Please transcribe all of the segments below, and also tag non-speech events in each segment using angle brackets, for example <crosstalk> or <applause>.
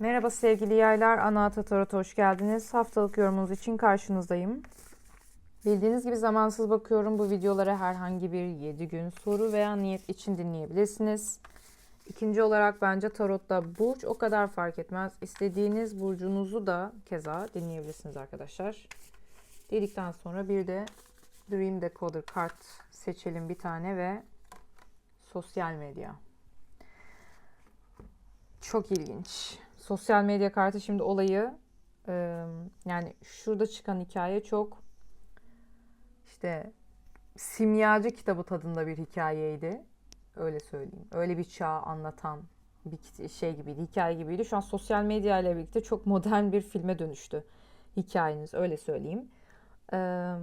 Merhaba sevgili yaylar, Ana Tarot'a hoş geldiniz. Haftalık yorumunuz için karşınızdayım. Bildiğiniz gibi zamansız bakıyorum. Bu videoları herhangi bir 7 gün soru veya niyet için dinleyebilirsiniz. İkinci olarak bence tarotta burç o kadar fark etmez. İstediğiniz burcunuzu da keza dinleyebilirsiniz arkadaşlar. Dedikten sonra bir de Dream Decoder kart seçelim bir tane ve sosyal medya. Çok ilginç. Sosyal medya kartı şimdi olayı e, yani şurada çıkan hikaye çok işte simyacı kitabı tadında bir hikayeydi. Öyle söyleyeyim. Öyle bir çağ anlatan bir şey gibiydi, hikaye gibiydi. Şu an sosyal medya ile birlikte çok modern bir filme dönüştü hikayeniz. Öyle söyleyeyim. Ee,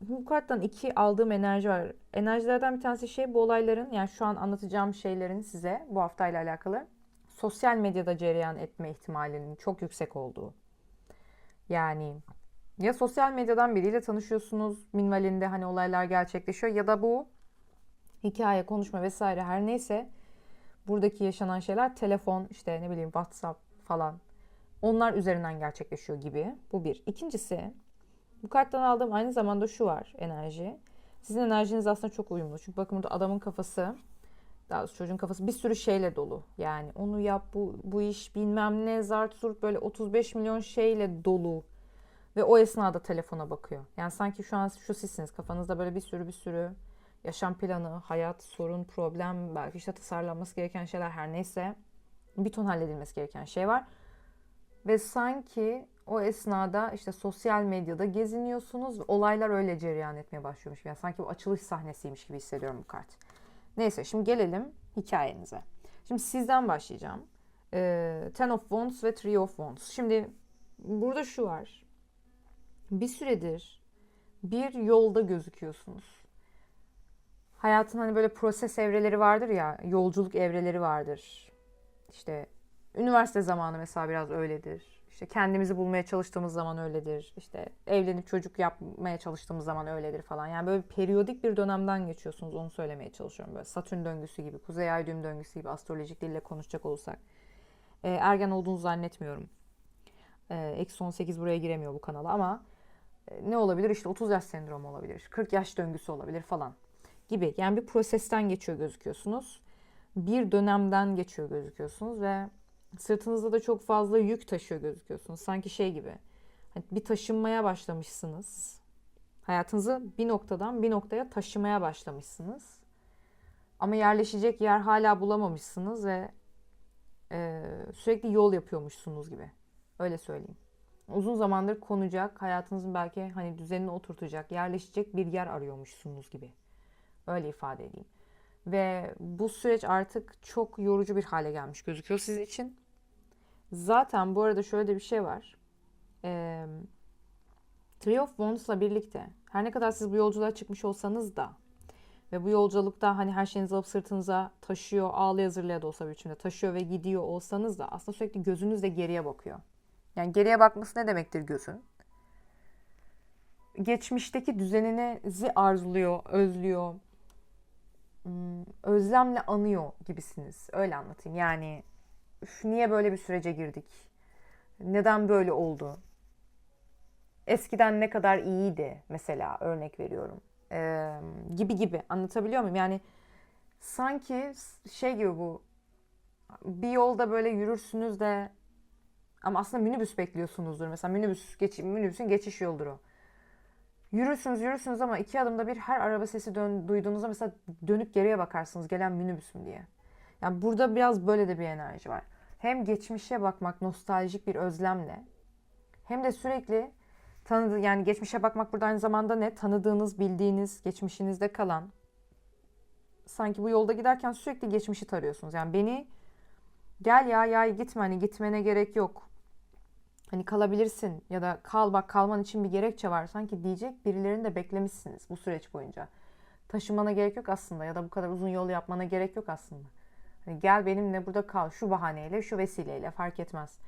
bu karttan iki aldığım enerji var. Enerjilerden bir tanesi şey bu olayların yani şu an anlatacağım şeylerin size bu haftayla alakalı sosyal medyada cereyan etme ihtimalinin çok yüksek olduğu. Yani ya sosyal medyadan biriyle tanışıyorsunuz minvalinde hani olaylar gerçekleşiyor ya da bu hikaye, konuşma vesaire her neyse buradaki yaşanan şeyler telefon işte ne bileyim WhatsApp falan onlar üzerinden gerçekleşiyor gibi. Bu bir. İkincisi bu karttan aldığım aynı zamanda şu var enerji. Sizin enerjiniz aslında çok uyumlu. Çünkü bakın burada adamın kafası daha doğrusu çocuğun kafası bir sürü şeyle dolu. Yani onu yap bu, bu iş bilmem ne zart zurt böyle 35 milyon şeyle dolu. Ve o esnada telefona bakıyor. Yani sanki şu an şu sizsiniz kafanızda böyle bir sürü bir sürü yaşam planı, hayat, sorun, problem, belki işte tasarlanması gereken şeyler her neyse bir ton halledilmesi gereken şey var. Ve sanki o esnada işte sosyal medyada geziniyorsunuz olaylar öyle cereyan etmeye başlıyormuş. Yani sanki bu açılış sahnesiymiş gibi hissediyorum bu kart. Neyse şimdi gelelim hikayenize. Şimdi sizden başlayacağım. Ee, Ten of Wands ve Three of Wands. Şimdi burada şu var. Bir süredir bir yolda gözüküyorsunuz. Hayatın hani böyle proses evreleri vardır ya, yolculuk evreleri vardır. İşte üniversite zamanı mesela biraz öyledir. İşte kendimizi bulmaya çalıştığımız zaman öyledir. İşte evlenip çocuk yapmaya çalıştığımız zaman öyledir falan. Yani böyle periyodik bir dönemden geçiyorsunuz. Onu söylemeye çalışıyorum. Böyle Satürn döngüsü gibi, Kuzey Ay düğüm döngüsü gibi astrolojik dille konuşacak olursak. E, ergen olduğunu zannetmiyorum. E, Eksi 18 buraya giremiyor bu kanala ama e, ne olabilir? İşte 30 yaş sendromu olabilir. 40 yaş döngüsü olabilir falan gibi. Yani bir prosesten geçiyor gözüküyorsunuz. Bir dönemden geçiyor gözüküyorsunuz ve Sırtınızda da çok fazla yük taşıyor gözüküyorsunuz. Sanki şey gibi. Hani bir taşınmaya başlamışsınız. Hayatınızı bir noktadan bir noktaya taşımaya başlamışsınız. Ama yerleşecek yer hala bulamamışsınız ve e, sürekli yol yapıyormuşsunuz gibi. Öyle söyleyeyim. Uzun zamandır konacak, hayatınızın belki hani düzenini oturtacak, yerleşecek bir yer arıyormuşsunuz gibi. Öyle ifade edeyim. Ve bu süreç artık çok yorucu bir hale gelmiş gözüküyor sizin için. Zaten bu arada şöyle de bir şey var. Ee, Three of Wands'la birlikte her ne kadar siz bu yolculuğa çıkmış olsanız da ve bu yolculukta hani her şeyinizi alıp sırtınıza taşıyor, ağlaya zırlaya da olsa bir biçimde taşıyor ve gidiyor olsanız da aslında sürekli gözünüz de geriye bakıyor. Yani geriye bakması ne demektir gözün? Geçmişteki düzeninizi arzuluyor, özlüyor, Hmm, özlemle anıyor gibisiniz. Öyle anlatayım. Yani üf, niye böyle bir sürece girdik? Neden böyle oldu? Eskiden ne kadar iyiydi mesela örnek veriyorum. Ee, gibi gibi anlatabiliyor muyum? Yani sanki şey gibi bu bir yolda böyle yürürsünüz de ama aslında minibüs bekliyorsunuzdur. Mesela minibüs geç, minibüsün geçiş yoludur o. Yürürsünüz yürürsünüz ama iki adımda bir her araba sesi dön, duyduğunuzda mesela dönüp geriye bakarsınız gelen minibüs mü diye. Yani burada biraz böyle de bir enerji var. Hem geçmişe bakmak nostaljik bir özlemle hem de sürekli tanıdığı yani geçmişe bakmak burada aynı zamanda ne? Tanıdığınız, bildiğiniz, geçmişinizde kalan sanki bu yolda giderken sürekli geçmişi tarıyorsunuz. Yani beni gel ya ya gitme hani gitmene gerek yok hani kalabilirsin ya da kal bak kalman için bir gerekçe var sanki diyecek birilerini de beklemişsiniz bu süreç boyunca. Taşımana gerek yok aslında ya da bu kadar uzun yol yapmana gerek yok aslında. Hani gel benimle burada kal şu bahaneyle şu vesileyle fark etmez.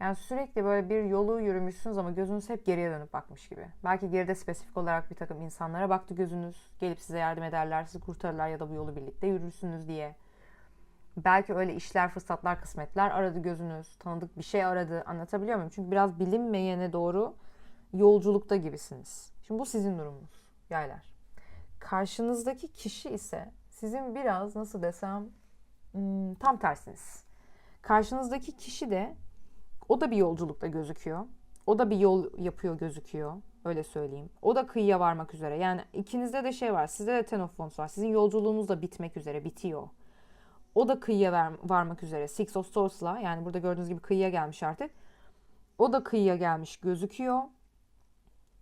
Yani sürekli böyle bir yolu yürümüşsünüz ama gözünüz hep geriye dönüp bakmış gibi. Belki geride spesifik olarak bir takım insanlara baktı gözünüz. Gelip size yardım ederler, sizi kurtarırlar ya da bu yolu birlikte yürürsünüz diye. belki öyle işler, fırsatlar, kısmetler aradı gözünüz. Tanıdık bir şey aradı. Anlatabiliyor muyum? Çünkü biraz bilinmeyene doğru yolculukta gibisiniz. Şimdi bu sizin durumunuz yaylar. Karşınızdaki kişi ise sizin biraz nasıl desem tam tersiniz. Karşınızdaki kişi de o da bir yolculukta gözüküyor. O da bir yol yapıyor gözüküyor. Öyle söyleyeyim. O da kıyıya varmak üzere. Yani ikinizde de şey var. Sizde de Ten of Wands var. Sizin yolculuğunuz da bitmek üzere. Bitiyor. O da kıyıya var, varmak üzere. Six of Swords'la yani burada gördüğünüz gibi kıyıya gelmiş artık. O da kıyıya gelmiş gözüküyor.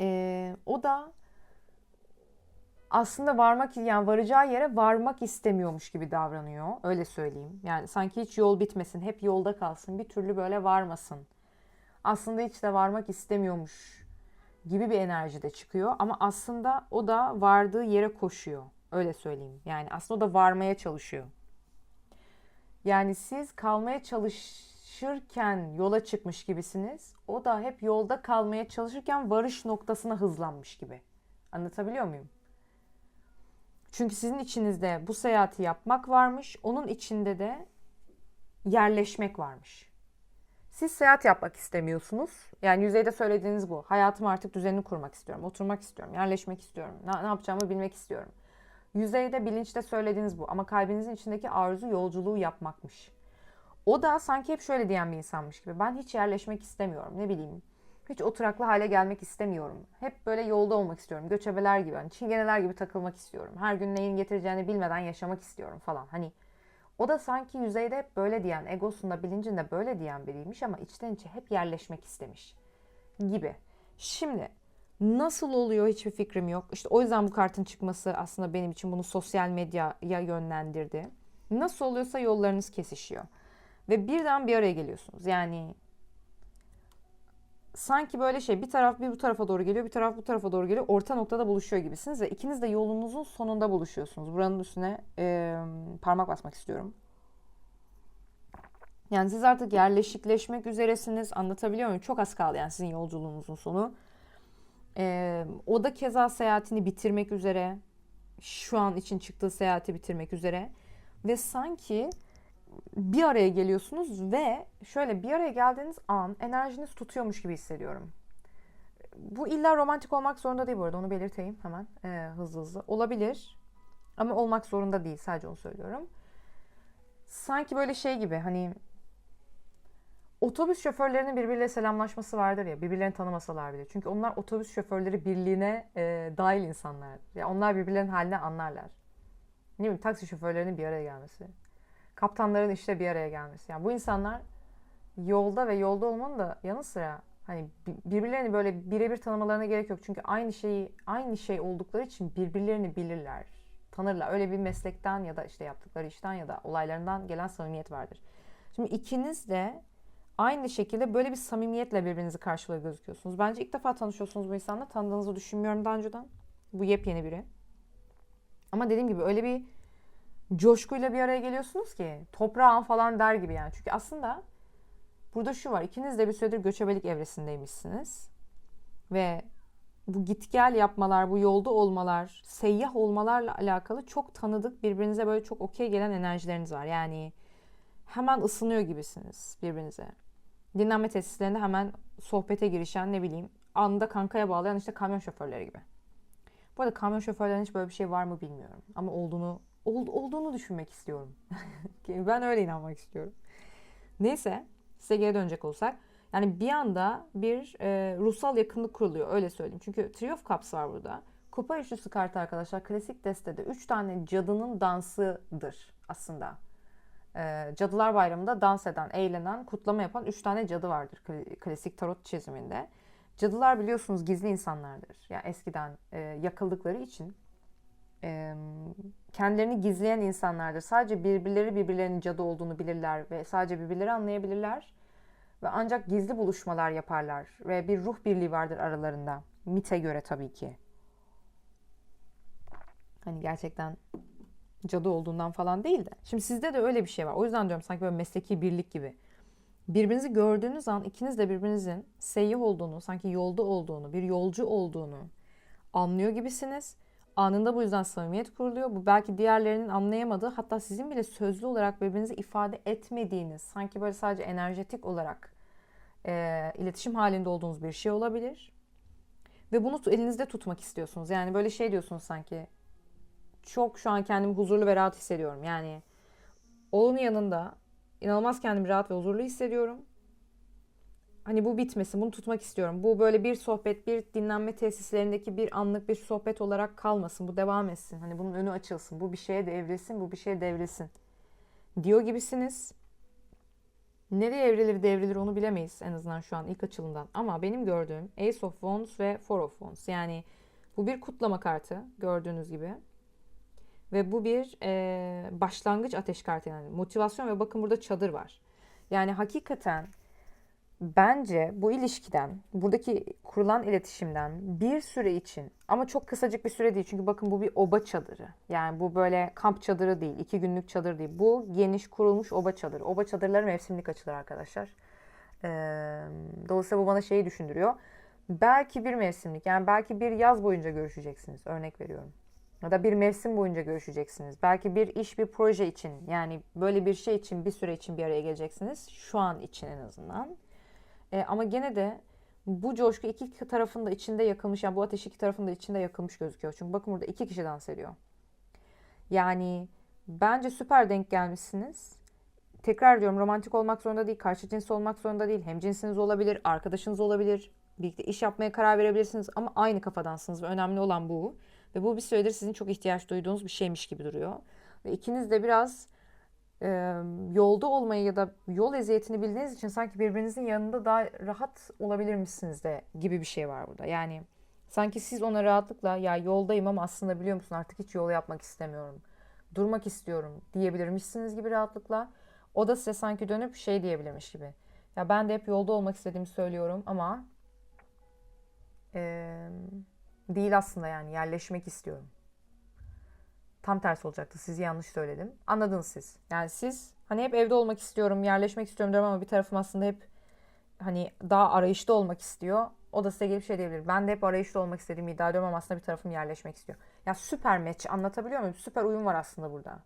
Ee, o da aslında varmak yani varacağı yere varmak istemiyormuş gibi davranıyor. Öyle söyleyeyim. Yani sanki hiç yol bitmesin, hep yolda kalsın, bir türlü böyle varmasın. Aslında hiç de varmak istemiyormuş gibi bir enerji de çıkıyor ama aslında o da vardığı yere koşuyor. Öyle söyleyeyim. Yani aslında o da varmaya çalışıyor. Yani siz kalmaya çalışırken yola çıkmış gibisiniz. O da hep yolda kalmaya çalışırken varış noktasına hızlanmış gibi. Anlatabiliyor muyum? Çünkü sizin içinizde bu seyahati yapmak varmış, onun içinde de yerleşmek varmış. Siz seyahat yapmak istemiyorsunuz. Yani yüzeyde söylediğiniz bu. Hayatım artık düzenini kurmak istiyorum, oturmak istiyorum, yerleşmek istiyorum, ne, ne yapacağımı bilmek istiyorum. Yüzeyde bilinçte söylediğiniz bu ama kalbinizin içindeki arzu yolculuğu yapmakmış. O da sanki hep şöyle diyen bir insanmış gibi. Ben hiç yerleşmek istemiyorum. Ne bileyim. Hiç oturaklı hale gelmek istemiyorum. Hep böyle yolda olmak istiyorum. Göçebeler gibi, hani çingeneler gibi takılmak istiyorum. Her gün neyin getireceğini bilmeden yaşamak istiyorum falan. Hani o da sanki yüzeyde hep böyle diyen, egosunda, bilincinde böyle diyen biriymiş ama içten içe hep yerleşmek istemiş gibi. Şimdi nasıl oluyor hiçbir fikrim yok. İşte o yüzden bu kartın çıkması aslında benim için bunu sosyal medyaya yönlendirdi. Nasıl oluyorsa yollarınız kesişiyor. Ve birden bir araya geliyorsunuz. Yani sanki böyle şey bir taraf bir bu tarafa doğru geliyor bir taraf bu tarafa doğru geliyor orta noktada buluşuyor gibisiniz ve ikiniz de yolunuzun sonunda buluşuyorsunuz. Buranın üstüne e, parmak basmak istiyorum. Yani siz artık yerleşikleşmek üzeresiniz anlatabiliyor muyum? Çok az kaldı yani sizin yolculuğunuzun sonu. E, o da keza seyahatini bitirmek üzere. Şu an için çıktığı seyahati bitirmek üzere. Ve sanki bir araya geliyorsunuz ve şöyle bir araya geldiğiniz an enerjiniz tutuyormuş gibi hissediyorum. Bu illa romantik olmak zorunda değil bu arada onu belirteyim hemen ee, hızlı hızlı. Olabilir ama olmak zorunda değil sadece onu söylüyorum. Sanki böyle şey gibi hani otobüs şoförlerinin birbiriyle selamlaşması vardır ya birbirlerini tanımasalar bile. Çünkü onlar otobüs şoförleri birliğine e, dahil insanlar. Yani onlar birbirlerinin haline anlarlar. Ne bileyim taksi şoförlerinin bir araya gelmesi kaptanların işte bir araya gelmesi. Yani bu insanlar yolda ve yolda olmanın da yanı sıra hani birbirlerini böyle birebir tanımalarına gerek yok. Çünkü aynı şeyi aynı şey oldukları için birbirlerini bilirler, tanırlar. Öyle bir meslekten ya da işte yaptıkları işten ya da olaylarından gelen samimiyet vardır. Şimdi ikiniz de aynı şekilde böyle bir samimiyetle birbirinizi karşılıyor gözüküyorsunuz. Bence ilk defa tanışıyorsunuz bu insanla. Tanıdığınızı düşünmüyorum daha önceden. Bu yepyeni biri. Ama dediğim gibi öyle bir coşkuyla bir araya geliyorsunuz ki toprağın falan der gibi yani. Çünkü aslında burada şu var. ikiniz de bir süredir göçebelik evresindeymişsiniz. Ve bu git gel yapmalar, bu yolda olmalar, seyyah olmalarla alakalı çok tanıdık, birbirinize böyle çok okey gelen enerjileriniz var. Yani hemen ısınıyor gibisiniz birbirinize. Dinlenme tesislerinde hemen sohbete girişen ne bileyim anında kankaya bağlayan işte kamyon şoförleri gibi. Bu arada kamyon şoförlerinin hiç böyle bir şey var mı bilmiyorum. Ama olduğunu ol, olduğunu düşünmek istiyorum. <laughs> ben öyle inanmak istiyorum. Neyse size geri dönecek olsak. Yani bir anda bir e, ruhsal yakınlık kuruluyor öyle söyleyeyim. Çünkü Three of Cups var burada. Kupa üçlüsü kartı arkadaşlar klasik destede 3 tane cadının dansıdır aslında. E, Cadılar Bayramı'nda dans eden, eğlenen, kutlama yapan 3 tane cadı vardır klasik tarot çiziminde. Cadılar biliyorsunuz gizli insanlardır. Yani eskiden e, yakıldıkları için e, kendilerini gizleyen insanlardır. Sadece birbirleri birbirlerinin cadı olduğunu bilirler ve sadece birbirleri anlayabilirler. Ve ancak gizli buluşmalar yaparlar ve bir ruh birliği vardır aralarında. Mite göre tabii ki. Hani gerçekten cadı olduğundan falan değil de. Şimdi sizde de öyle bir şey var. O yüzden diyorum sanki böyle mesleki birlik gibi. Birbirinizi gördüğünüz an ikiniz de birbirinizin seyyah olduğunu, sanki yolda olduğunu, bir yolcu olduğunu anlıyor gibisiniz Anında bu yüzden samimiyet kuruluyor. Bu belki diğerlerinin anlayamadığı hatta sizin bile sözlü olarak birbirinizi ifade etmediğiniz sanki böyle sadece enerjetik olarak e, iletişim halinde olduğunuz bir şey olabilir. Ve bunu elinizde tutmak istiyorsunuz. Yani böyle şey diyorsunuz sanki çok şu an kendimi huzurlu ve rahat hissediyorum. Yani onun yanında inanılmaz kendimi rahat ve huzurlu hissediyorum. Hani bu bitmesin, bunu tutmak istiyorum. Bu böyle bir sohbet, bir dinlenme tesislerindeki bir anlık bir sohbet olarak kalmasın. Bu devam etsin. Hani bunun önü açılsın. Bu bir şeye devrilsin, bu bir şeye devrilsin. Diyor gibisiniz. Nereye evrilir devrilir onu bilemeyiz en azından şu an ilk açılımdan. Ama benim gördüğüm Ace of Wands ve Four of Wands. Yani bu bir kutlama kartı gördüğünüz gibi. Ve bu bir e, başlangıç ateş kartı yani motivasyon ve bakın burada çadır var. Yani hakikaten bence bu ilişkiden, buradaki kurulan iletişimden bir süre için ama çok kısacık bir süre değil. Çünkü bakın bu bir oba çadırı. Yani bu böyle kamp çadırı değil, iki günlük çadır değil. Bu geniş kurulmuş oba çadırı. Oba çadırları mevsimlik açılır arkadaşlar. Ee, dolayısıyla bu bana şeyi düşündürüyor. Belki bir mevsimlik yani belki bir yaz boyunca görüşeceksiniz. Örnek veriyorum. Ya da bir mevsim boyunca görüşeceksiniz. Belki bir iş, bir proje için yani böyle bir şey için bir süre için bir araya geleceksiniz. Şu an için en azından. E, ama gene de bu coşku iki tarafında içinde yakılmış. Yani bu ateş iki tarafında içinde yakılmış gözüküyor. Çünkü bakın burada iki kişi dans ediyor. Yani bence süper denk gelmişsiniz. Tekrar diyorum romantik olmak zorunda değil, karşı cins olmak zorunda değil. Hem cinsiniz olabilir, arkadaşınız olabilir. Birlikte iş yapmaya karar verebilirsiniz ama aynı kafadansınız ve önemli olan bu. Ve bu bir süredir sizin çok ihtiyaç duyduğunuz bir şeymiş gibi duruyor. Ve ikiniz de biraz e, yolda olmayı ya da yol eziyetini bildiğiniz için sanki birbirinizin yanında daha rahat olabilir misiniz de gibi bir şey var burada. Yani sanki siz ona rahatlıkla ya yoldayım ama aslında biliyor musun artık hiç yol yapmak istemiyorum. Durmak istiyorum diyebilirmişsiniz gibi rahatlıkla. O da size sanki dönüp şey diyebilirmiş gibi. Ya ben de hep yolda olmak istediğimi söylüyorum ama e, değil aslında yani yerleşmek istiyorum. Tam tersi olacaktı. Sizi yanlış söyledim. Anladınız siz. Yani siz hani hep evde olmak istiyorum, yerleşmek istiyorum diyorum ama bir tarafım aslında hep hani daha arayışta olmak istiyor. O da size gelip şey diyebilir. Ben de hep arayışta olmak istediğimi iddia ediyorum ama aslında bir tarafım yerleşmek istiyor. Ya süper match anlatabiliyor muyum? Süper uyum var aslında burada.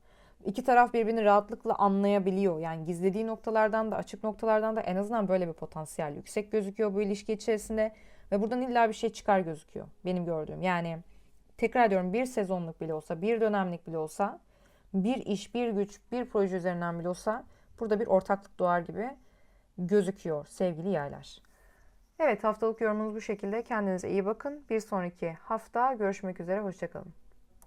İki taraf birbirini rahatlıkla anlayabiliyor. Yani gizlediği noktalardan da açık noktalardan da en azından böyle bir potansiyel yüksek gözüküyor bu ilişki içerisinde. Ve buradan illa bir şey çıkar gözüküyor. Benim gördüğüm. Yani tekrar diyorum bir sezonluk bile olsa, bir dönemlik bile olsa, bir iş, bir güç, bir proje üzerinden bile olsa burada bir ortaklık doğar gibi gözüküyor sevgili yaylar. Evet haftalık yorumunuz bu şekilde. Kendinize iyi bakın. Bir sonraki hafta görüşmek üzere. Hoşçakalın.